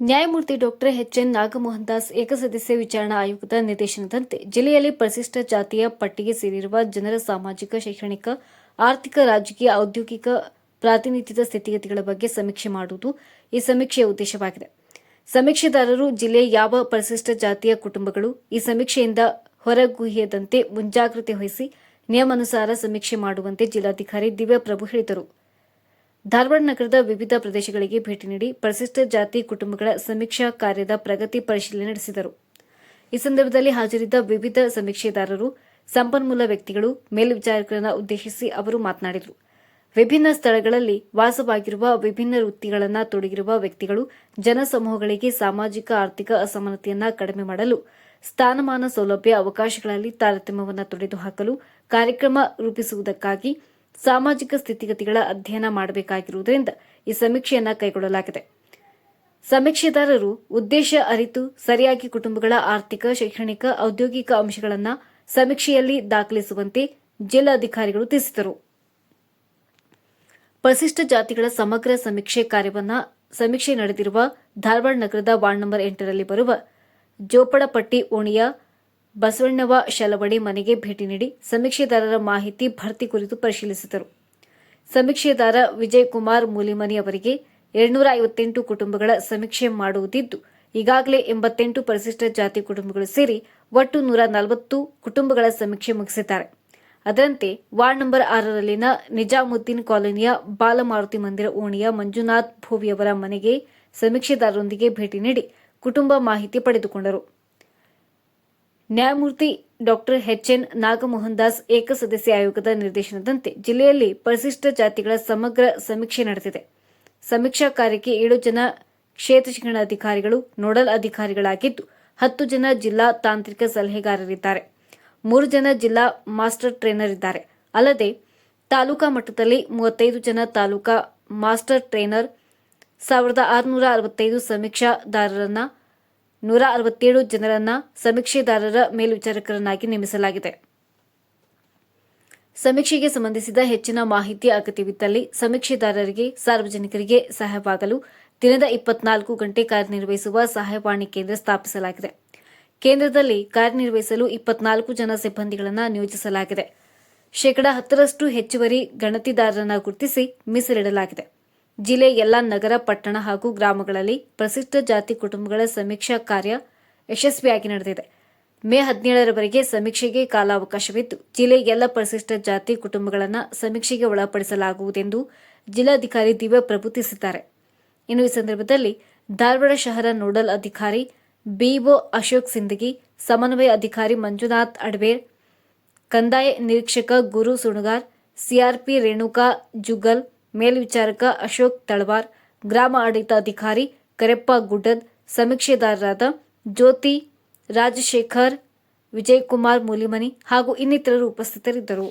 ನ್ಯಾಯಮೂರ್ತಿ doctor H N Nagamohan Das ಏಕಸದಸ್ಯ ವಿಚಾರಣಾ ಆಯೋಗದ ನಿರ್ದೇಶನದಂತೆ ಜಿಲ್ಲೆಯಲ್ಲಿ ಪರಿಶಿಷ್ಟ ಜಾತಿಯ ಪಟ್ಟಿಗೆ ಸೇರಿರುವ ಜನರ ಸಾಮಾಜಿಕ, ಶೈಕ್ಷಣಿಕ, ಆರ್ಥಿಕ, ರಾಜಕೀಯ, ಔದ್ಯೋಗಿಕ ಪ್ರಾತಿನಿಧ್ಯದ ಸ್ಥಿತಿಗತಿಗಳ ಬಗ್ಗೆ ಸಮೀಕ್ಷೆ ಮಾಡುವುದು ಈ ಸಮೀಕ್ಷೆಯ ಉದ್ದೇಶವಾಗಿದೆ. ಸಮೀಕ್ಷೆದಾರರು ಜಿಲ್ಲೆಯ ಯಾವ ಪರಿಶಿಷ್ಟ ಜಾತಿಯ ಕುಟುಂಬಗಳು ಈ ಸಮೀಕ್ಷೆಯಿಂದ ಹೊರಗುಹಿಯದಂತೆ ಮುಂಜಾಗ್ರತೆ ವಹಿಸಿ ನಿಯಮಾನುಸಾರ ಸಮೀಕ್ಷೆ ಮಾಡುವಂತೆ ಜಿಲ್ಲಾಧಿಕಾರಿ ದಿವ್ಯಪ್ರಭು ಹೇಳಿದರು. ಧಾರವಾಡ ನಗರದ ವಿವಿಧ ಪ್ರದೇಶಗಳಿಗೆ ಭೇಟಿ ನೀಡಿ ಪರಿಶಿಷ್ಟ ಜಾತಿ ಕುಟುಂಬಗಳ ಸಮೀಕ್ಷಾ ಕಾರ್ಯದ ಪ್ರಗತಿ ಪರಿಶೀಲನೆ ನಡೆಸಿದರು. ಈ ಸಂದರ್ಭದಲ್ಲಿ ಹಾಜರಿದ್ದ ವಿವಿಧ ಸಮೀಕ್ಷೆದಾರರು, ಸಂಪನ್ಮೂಲ ವ್ಯಕ್ತಿಗಳು, ಮೇಲ್ವಿಚಾರಕರನ್ನು ಉದ್ದೇಶಿಸಿ ಅವರು ಮಾತನಾಡಿದರು. ವಿಭಿನ್ನ ಸ್ಥಳಗಳಲ್ಲಿ ವಾಸವಾಗಿರುವ ವಿಭಿನ್ನ ವೃತ್ತಿಗಳನ್ನು ತೊಡಗಿರುವ ವ್ಯಕ್ತಿಗಳು ಜನಸಮೂಹಗಳಿಗೆ ಸಾಮಾಜಿಕ, ಆರ್ಥಿಕ ಅಸಮಾನತೆಯನ್ನು ಕಡಿಮೆ ಮಾಡಲು ಸ್ಥಾನಮಾನ ಸೌಲಭ್ಯ ಅವಕಾಶಗಳಲ್ಲಿ ತಾರತಮ್ಯವನ್ನು ತೊಡೆದುಹಾಕಲು ಕಾರ್ಯಕ್ರಮ ರೂಪಿಸುವುದಕ್ಕಾಗಿ ಸಾಮಾಜಿಕ ಸ್ಥಿತಿಗತಿಗಳ ಅಧ್ಯಯನ ಮಾಡಬೇಕಾಗಿರುವುದರಿಂದ ಈ ಸಮೀಕ್ಷೆಯನ್ನು ಕೈಗೊಳ್ಳಲಾಗಿದೆ. ಸಮೀಕ್ಷೆದಾರರು ಉದ್ದೇಶ ಅರಿತು ಸರಿಯಾಗಿ ಕುಟುಂಬಗಳ ಆರ್ಥಿಕ, ಶೈಕ್ಷಣಿಕ, ಔದ್ಯೋಗಿಕ ಅಂಶಗಳನ್ನು ಸಮೀಕ್ಷೆಯಲ್ಲಿ ದಾಖಲಿಸುವಂತೆ ಜಿಲ್ಲಾಧಿಕಾರಿಗಳು ತಿಳಿಸಿದರು. ಪರಿಶಿಷ್ಟ ಜಾತಿಗಳ ಸಮಗ್ರ ಸಮೀಕ್ಷೆ ಕಾರ್ಯವನ್ನು ಸಮೀಕ್ಷೆ ನಡೆದಿರುವ ಧಾರವಾಡ ನಗರದ ವಾರ್ಡ್ ನಂಬರ್ ಎಂಟರಲ್ಲಿ ಬರುವ ಜೋಪಡಪಟ್ಟಿ ಓಣಿಯ ಬಸವಣ್ಣವ ಶಲವಡಿ ಮನೆಗೆ ಭೇಟಿ ನೀಡಿ ಸಮೀಕ್ಷೆದಾರರ ಮಾಹಿತಿ ಭರ್ತಿ ಕುರಿತು ಪರಿಶೀಲಿಸಿದರು. ಸಮೀಕ್ಷೆದಾರ ವಿಜಯ್ ಕುಮಾರ್ ಮೂಲಿಮನಿ ಅವರಿಗೆ ಎರಡ್ನೂರ ಐವತ್ತೆಂಟು ಕುಟುಂಬಗಳ ಸಮೀಕ್ಷೆ ಮಾಡುವುದಿದ್ದು, ಈಗಾಗಲೇ ಎಂಬತ್ತೆಂಟು ಪರಿಶಿಷ್ಟ ಜಾತಿ ಕುಟುಂಬಗಳು ಸೇರಿ ಒಟ್ಟು ನೂರ ನಲವತ್ತು ಕುಟುಂಬಗಳ ಸಮೀಕ್ಷೆ ಮುಗಿಸಿದ್ದಾರೆ. ಅದರಂತೆ, ವಾರ್ಡ್ ನಂಬರ್ ಆರರಲ್ಲಿನ ನಿಜಾಮುದ್ದೀನ್ ಕಾಲೋನಿಯ ಬಾಲಮಾರುತಿ ಮಂದಿರ ಓಣಿಯ ಮಂಜುನಾಥ್ ಭೋವಿಯವರ ಮನೆಗೆ ಸಮೀಕ್ಷೆದಾರರೊಂದಿಗೆ ಭೇಟಿ ನೀಡಿ ಕುಟುಂಬ ಮಾಹಿತಿ ಪಡೆದುಕೊಂಡರು. ನ್ಯಾಯಮೂರ್ತಿ doctor H N Nagamohan Das ಏಕಸದಸ್ಯ ಆಯೋಗದ ನಿರ್ದೇಶನದಂತೆ ಜಿಲ್ಲೆಯಲ್ಲಿ ಪರಿಶಿಷ್ಟ ಜಾತಿಗಳ ಸಮಗ್ರ ಸಮೀಕ್ಷೆ ನಡೆದಿದೆ. ಸಮೀಕ್ಷಾ ಕಾರ್ಯಕ್ಕೆ ಏಳು ಜನ ಕ್ಷೇತ್ರ ಶಿಕ್ಷಣ ಅಧಿಕಾರಿಗಳು ನೋಡಲ್ ಅಧಿಕಾರಿಗಳಾಗಿದ್ದು, ಹತ್ತು ಜನ ಜಿಲ್ಲಾ ತಾಂತ್ರಿಕ ಸಲಹೆಗಾರರಿದ್ದಾರೆ. ಮೂರು ಜನ ಜಿಲ್ಲಾ ಮಾಸ್ಟರ್ ಟ್ರೈನರ್ ಇದ್ದಾರೆ. ಅಲ್ಲದೆ, ತಾಲೂಕಾ ಮಟ್ಟದಲ್ಲಿ ಮೂವತ್ತೈದು ಜನ ತಾಲೂಕಾ ಮಾಸ್ಟರ್ ಟ್ರೈನರ್, ಸಾವಿರದ ಆರುನೂರ ಅರವತ್ತೈದು ಸಮೀಕ್ಷಾದಾರರನ್ನ ನೂರ ಅರವತ್ತೇಳು ಜನರನ್ನ ಸಮೀಕ್ಷೆದಾರರ ಮೇಲ್ವಿಚಾರಕರನ್ನಾಗಿ ನೇಮಿಸಲಾಗಿದೆ. ಸಮೀಕ್ಷೆಗೆ ಸಂಬಂಧಿಸಿದ ಹೆಚ್ಚಿನ ಮಾಹಿತಿ ಅಗತ್ಯವಿದ್ದಲ್ಲಿ ಸಮೀಕ್ಷೆದಾರರಿಗೆ, ಸಾರ್ವಜನಿಕರಿಗೆ ಸಹಾಯವಾಗಲು ದಿನದ ಇಪ್ಪತ್ನಾಲ್ಕು ಗಂಟೆ ಕಾರ್ಯನಿರ್ವಹಿಸುವ ಸಹಾಯವಾಣಿ ಕೇಂದ್ರ ಸ್ಥಾಪಿಸಲಾಗಿದೆ. ಕೇಂದ್ರದಲ್ಲಿ ಕಾರ್ಯನಿರ್ವಹಿಸಲು ಇಪ್ಪತ್ನಾಲ್ಕು ಜನ ಸಿಬ್ಬಂದಿಗಳನ್ನು ನಿಯೋಜಿಸಲಾಗಿದೆ. ಶೇಕಡಾ ಹತ್ತರಷ್ಟು ಹೆಚ್ಚುವರಿ ಗಣತಿದಾರರನ್ನು ಗುರುತಿಸಿ ಮೀಸಲಿಡಲಾಗಿದೆ. ಜಿಲ್ಲೆಯ ಎಲ್ಲ ನಗರ, ಪಟ್ಟಣ ಹಾಗೂ ಗ್ರಾಮಗಳಲ್ಲಿ ಪ್ರಸಿದ್ಧ ಜಾತಿ ಕುಟುಂಬಗಳ ಸಮೀಕ್ಷಾ ಕಾರ್ಯ ಯಶಸ್ವಿಯಾಗಿ ನಡೆದಿದೆ. ಮೇ ಹದಿನೇಳರವರೆಗೆ ಸಮೀಕ್ಷೆಗೆ ಕಾಲಾವಕಾಶವಿದ್ದು, ಜಿಲ್ಲೆ ಎಲ್ಲ ಪರಿಶಿಷ್ಟ ಜಾತಿ ಕುಟುಂಬಗಳನ್ನು ಸಮೀಕ್ಷೆಗೆ ಒಳಪಡಿಸಲಾಗುವುದೆಂದು ಜಿಲ್ಲಾಧಿಕಾರಿ ದಿವ್ಯ ಪ್ರಭು ತಿಳಿಸಿದ್ದಾರೆ ಇನ್ನು ಈ ಸಂದರ್ಭದಲ್ಲಿ ಧಾರವಾಡ ಶಹರ ನೋಡಲ್ ಅಧಿಕಾರಿ ಬಿಒ ಅಶೋಕ್ ಸಿಂದಗಿ, ಸಮನ್ವಯ ಅಧಿಕಾರಿ ಮಂಜುನಾಥ್ ಅಡ್ವೇರ್, ಕಂದಾಯ ನಿರೀಕ್ಷಕ ಗುರು ಸುಣಗಾರ್, ಸಿಆರ್ಪಿ ರೇಣುಕಾ ಜುಗಲ್ ಮೇಲ್ವಿಚಾರಕ ಅಶೋಕ್ ತಳವಾರ್, ಗ್ರಾಮ ಆಡಳಿತಾಧಿಕಾರಿ ಕರೆಪ್ಪ ಗುಡ್ಡದ್ ಸಮೀಕ್ಷೆದಾರರಾದ ಜ್ಯೋತಿ, ರಾಜಶೇಖರ್, ವಿಜಯಕುಮಾರ್ ಮೂಲಿಮನಿ ಹಾಗೂ ಇನ್ನಿತರರು ಉಪಸ್ಥಿತರಿದ್ದರು.